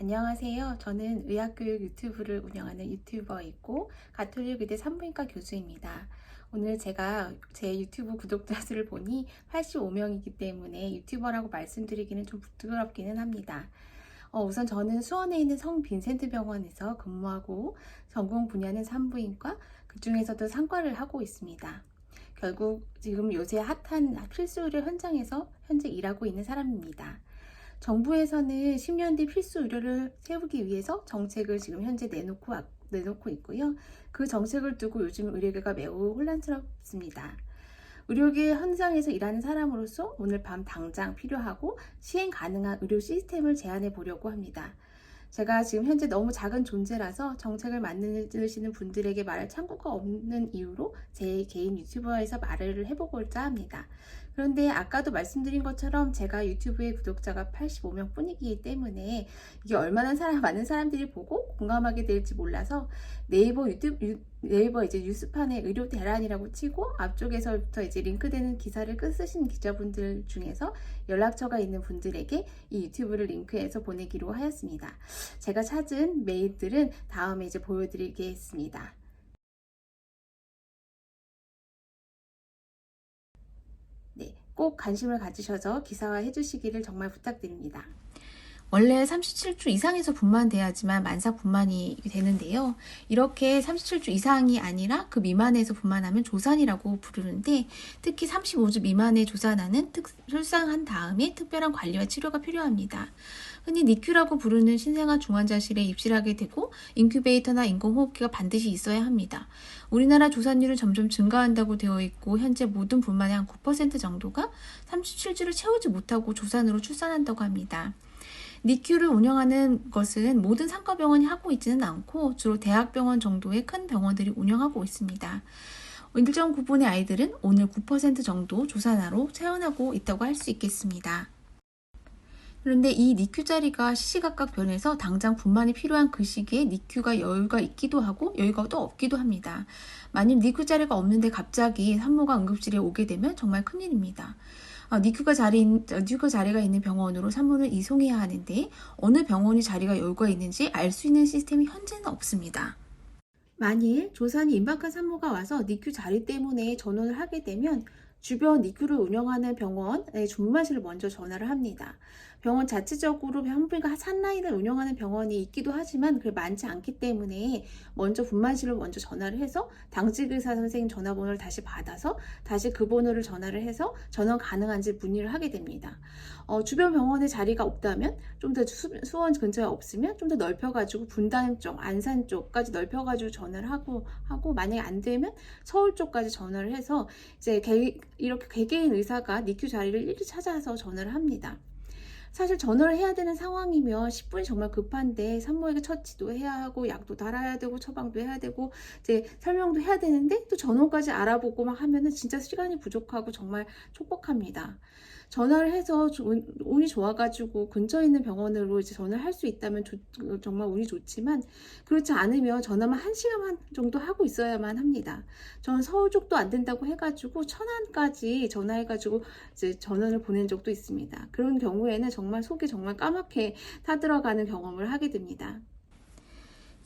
안녕하세요. 저는 의학교육 유튜브를 운영하는 유튜버이고 가톨릭 의대 산부인과 교수입니다. 오늘 제가 제 유튜브 구독자 수를 보니 85명이기 때문에 유튜버라고 말씀드리기는 좀 부끄럽기는 합니다. 어, 우선 저는 수원에 있는 성 빈센트 병원에서 근무하고 전공 분야는 산부인과 그 중에서도 상과를 하고 있습니다. 결국 지금 요새 핫한 필수 의료 현장에서 현재 일하고 있는 사람입니다. 정부에서는 10년 뒤 필수 의료를 세우기 위해서 정책을 지금 현재 내놓고, 왔- 내놓고 있고요. 그 정책을 두고 요즘 의료계가 매우 혼란스럽습니다. 의료계 현장에서 일하는 사람으로서 오늘 밤 당장 필요하고 시행 가능한 의료 시스템을 제안해 보려고 합니다. 제가 지금 현재 너무 작은 존재라서 정책을 만드시는 분들에게 말할 창구가 없는 이유로 제 개인 유튜버에서 말을 해보고자 합니다. 그런데 아까도 말씀드린 것처럼 제가 유튜브의 구독자가 85명 뿐이기 때문에 이게 얼마나 사람, 많은 사람들이 보고 공감하게 될지 몰라서 네이버 유튜브, 유- 네이버 이제 뉴스판에 의료 대란이라고 치고 앞쪽에서부터 이제 링크되는 기사를 끝 쓰신 기자분들 중에서 연락처가 있는 분들에게 이 유튜브를 링크해서 보내기로 하였습니다. 제가 찾은 메일들은 다음에 이제 보여드리겠습니다. 꼭 관심을 가지셔서 기사화해 주시기를 정말 부탁드립니다. 원래 37주 이상에서 분만돼야지만 만삭 분만이 되는데요. 이렇게 37주 이상이 아니라 그 미만에서 분만하면 조산이라고 부르는데 특히 35주 미만의 조산하는 특- 출산한 다음에 특별한 관리와 치료가 필요합니다. 흔히 니큐라고 부르는 신생아 중환자실에 입실하게 되고 인큐베이터나 인공호흡기가 반드시 있어야 합니다. 우리나라 조산율은 점점 증가한다고 되어 있고 현재 모든 분만의 한 9% 정도가 37주를 채우지 못하고 조산으로 출산한다고 합니다. 니큐를 운영하는 것은 모든 상과병원이 하고 있지는 않고 주로 대학병원 정도의 큰 병원들이 운영하고 있습니다. 일정 부분의 아이들은 오늘 9% 정도 조산하로 퇴원하고 있다고 할 수 있겠습니다. 그런데 이 니큐 자리가 시시각각 변해서 당장 분만이 필요한 그 시기에 니큐가 여유가 있기도 하고 여유가 또 없기도 합니다. 만일 니큐 자리가 없는데 갑자기 산모가 응급실에 오게 되면 정말 큰일입니다. 아, 니큐가 자리, 니큐 자리가 있는 병원으로 산모를 이송해야 하는데 어느 병원이 자리가 여유가 있는지 알 수 있는 시스템이 현재는 없습니다. 만일 조산이 임박한 산모가 와서 니큐 자리 때문에 전원을 하게 되면 주변 니큐를 운영하는 병원에 분만실을 먼저 전화를 합니다. 병원 자체적으로 산부인과 산라인을 운영하는 병원이 있기도 하지만 그게 많지 않기 때문에 먼저 분만실을 먼저 전화를 해서 당직 의사 선생님 전화번호를 다시 받아서 다시 그 번호를 전화를 해서 전원 가능한지 문의를 하게 됩니다. 어, 주변 병원에 자리가 없다면 좀 더 수원 근처에 없으면 좀 더 넓혀가지고 분당 쪽, 안산 쪽까지 넓혀가지고 전화를 하고 하고 만약에 안 되면 서울 쪽까지 전화를 해서 이제 개, 이렇게 개개인 의사가 니큐 자리를 일일이 찾아서 전화를 합니다. 사실 전화를 해야 되는 상황이면 10분이 정말 급한데 산모에게 처치도 해야 하고 약도 달아야 되고 처방도 해야 되고 이제 설명도 해야 되는데 또 전원까지 알아보고 막 하면은 진짜 시간이 부족하고 정말 촉박합니다. 전화를 해서 조- 운- 운이 좋아가지고 근처에 있는 병원으로 이제 전화를 할 수 있다면 좋- 어, 정말 운이 좋지만 그렇지 않으면 전화만 한 시간 정도 하고 있어야만 합니다. 저는 서울 쪽도 안 된다고 해가지고 천안까지 전화해가지고 이제 전원을 보낸 적도 있습니다. 그런 경우에는 정말 속이 정말 까맣게 타들어가는 경험을 하게 됩니다.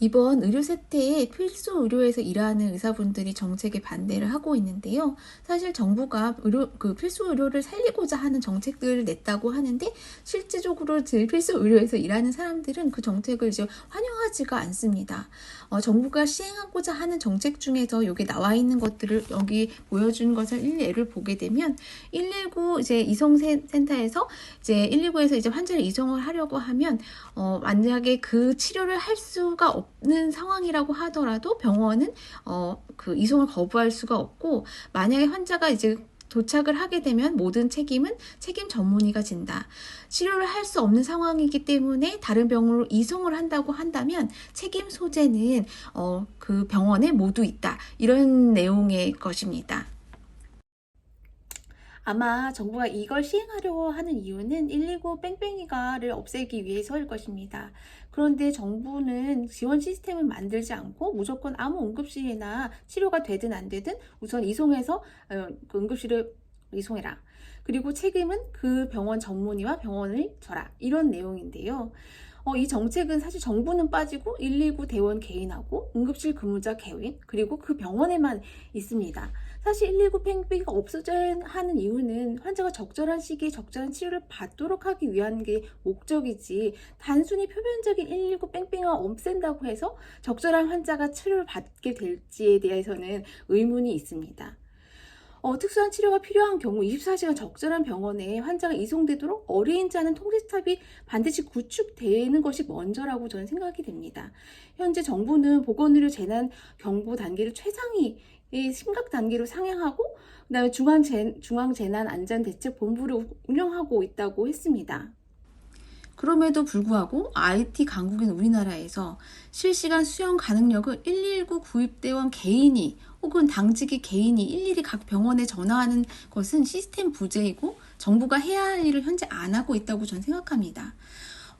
이번 의료 세태에 필수 의료에서 일하는 의사분들이 정책에 반대를 하고 있는데요. 사실 정부가 의료, 그 필수 의료를 살리고자 하는 정책들을 냈다고 하는데 실질적으로 질 필수 의료에서 일하는 사람들은 그 정책을 이제 환영하지가 않습니다. 어, 정부가 시행하고자 하는 정책 중에서 여기 나와 있는 것들을 여기 보여준 것을 일례를 보게 되면 119 이제 이송 센- 센터에서 이제 119에서 이제 환자를 이송을 하려고 하면 어, 만약에 그 치료를 할 수가 없는 상황이라고 하더라도 병원은 어, 그 이송을 거부할 수가 없고 만약에 환자가 이제 도착을 하게 되면 모든 책임은 책임 전문의가 진다. 치료를 할 수 없는 상황이기 때문에 다른 병원으로 이송을 한다고 한다면 책임 소재는 어, 그 병원에 모두 있다. 이런 내용의 것입니다. 아마 정부가 이걸 시행하려고 하는 이유는 119 뺑뺑이가를 없애기 위해서일 것입니다. 그런데 정부는 지원 시스템을 만들지 않고 무조건 아무 응급실이나 치료가 되든 안 되든 우선 이송해서 어, 그 응급실을 이송해라. 그리고 책임은 그 병원 전문의와 병원을 져라. 이런 내용인데요. 어, 이 정책은 사실 정부는 빠지고 119 대원 개인하고 응급실 근무자 개인 그리고 그 병원에만 있습니다. 사실 119 팽비가 없어져야 하는 이유는 환자가 적절한 시기에 적절한 치료를 받도록 하기 위한 게 목적이지 단순히 표면적인 119 뺑뺑이가 없앤다고 해서 적절한 환자가 치료를 받게 될지에 대해서는 의문이 있습니다. 어, 특수한 치료가 필요한 경우 24시간 적절한 병원에 환자가 이송되도록 어린이지 않은 통제스탑이 반드시 구축되는 것이 먼저라고 저는 생각이 됩니다. 현재 정부는 보건의료 재난 경보 단계를 최상위 의 심각 단계로 상향하고 그다음에 중앙 재난 안전 대책 본부를 운영하고 있다고 했습니다. 그럼에도 불구하고 IT 강국인 우리나라에서 실시간 수용 가능력을 119 구입대원 개인이 혹은 당직의 개인이 일일이 각 병원에 전화하는 것은 시스템 부재이고 정부가 해야 할 일을 현재 안 하고 있다고 저는 생각합니다.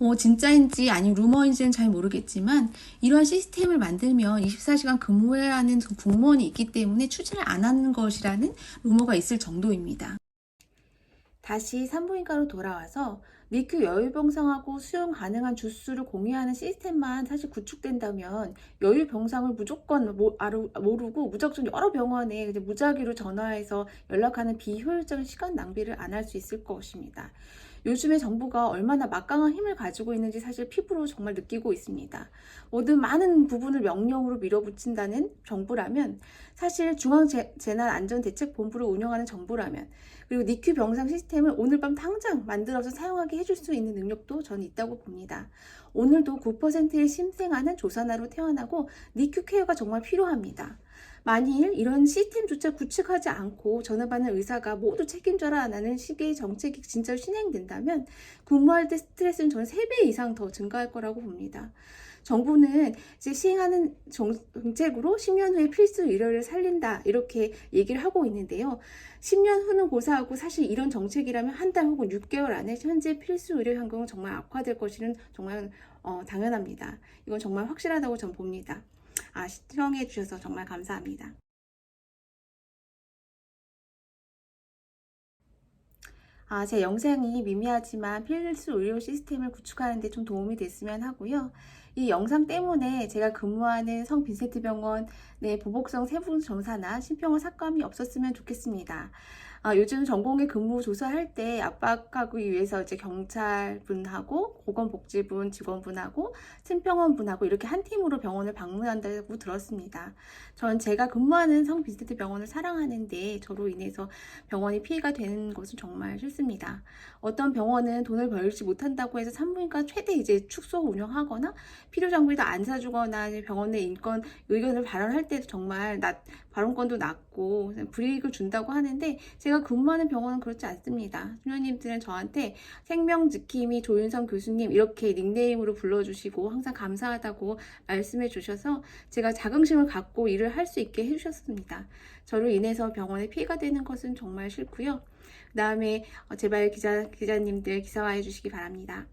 어, 진짜인지 아니면 루머인지는 잘 모르겠지만 이러한 시스템을 만들면 24시간 근무해야 하는 그 공무원이 있기 때문에 추진을 안 하는 것이라는 루머가 있을 정도입니다. 다시 산부인과로 돌아와서 니큐 여유병상하고 수용 가능한 주수를 공유하는 시스템만 사실 구축된다면 여유병상을 무조건 모르고 무작정 여러 병원에 무작위로 전화해서 연락하는 비효율적인 시간 낭비를 안 할 수 있을 것입니다. 요즘에 정부가 얼마나 막강한 힘을 가지고 있는지 사실 피부로 정말 느끼고 있습니다. 모든 많은 부분을 명령으로 밀어붙인다는 정부라면 사실 중앙재난안전대책본부를 운영하는 정부라면 그리고 니큐 병상 시스템을 오늘 밤 당장 만들어서 사용하게 해줄 수 있는 능력도 저는 있다고 봅니다. 오늘도 9%의 심생아는 조산아로 태어나고 니큐 케어가 정말 필요합니다. 만일 이런 시스템조차 구축하지 않고 전화받는 의사가 모두 책임져라 라는 식의 정책이 진짜로 실행된다면 근무할 때 스트레스는 저는 3배 이상 더 증가할 거라고 봅니다. 정부는 이제 시행하는 정책으로 10년 후에 필수 의료를 살린다 이렇게 얘기를 하고 있는데요. 10년 후는 고사하고 사실 이런 정책이라면 한 달 혹은 6개월 안에 현재 필수 의료 현금은 정말 악화될 것이는 정말 어, 당연합니다. 이건 정말 확실하다고 전 봅니다. 아, 시청해 주셔서 정말 감사합니다. 아, 제 영상이 미미하지만 필수 의료 시스템을 구축하는 데 좀 도움이 됐으면 하고요. 이 영상 때문에 제가 근무하는 성 빈센트 병원의 보복성 세부 정사나 심평원 삭감이 없었으면 좋겠습니다. 아, 요즘 전공의 근무 조사할 때 압박하기 위해서 이제 경찰분하고 보건복지분 직원분하고 심평원분하고 이렇게 한 팀으로 병원을 방문한다고 들었습니다. 전 제가 근무하는 성 빈센트 병원을 사랑하는데 저로 인해서 병원이 피해가 되는 것은 정말 싫습니다. 어떤 병원은 돈을 벌지 못한다고 해서 산부인과 최대 이제 축소 운영하거나 필요 장비도 안 사주거나 병원 의 인권 의견을 발언할 때도 정말 낮, 발언권도 낮고 불이익을 준다고 하는데 제가 근무하는 병원은 그렇지 않습니다. 수녀님들은 저한테 생명 지킴이 조윤성 교수님 이렇게 닉네임으로 불러주시고 항상 감사하다고 말씀해 주셔서 제가 자긍심을 갖고 일을 할 수 있게 해주셨습니다. 저로 인해서 병원에 피해가 되는 것은 정말 싫고요. 그 다음에 제발 기자, 기자님들 기사화해 주시기 바랍니다.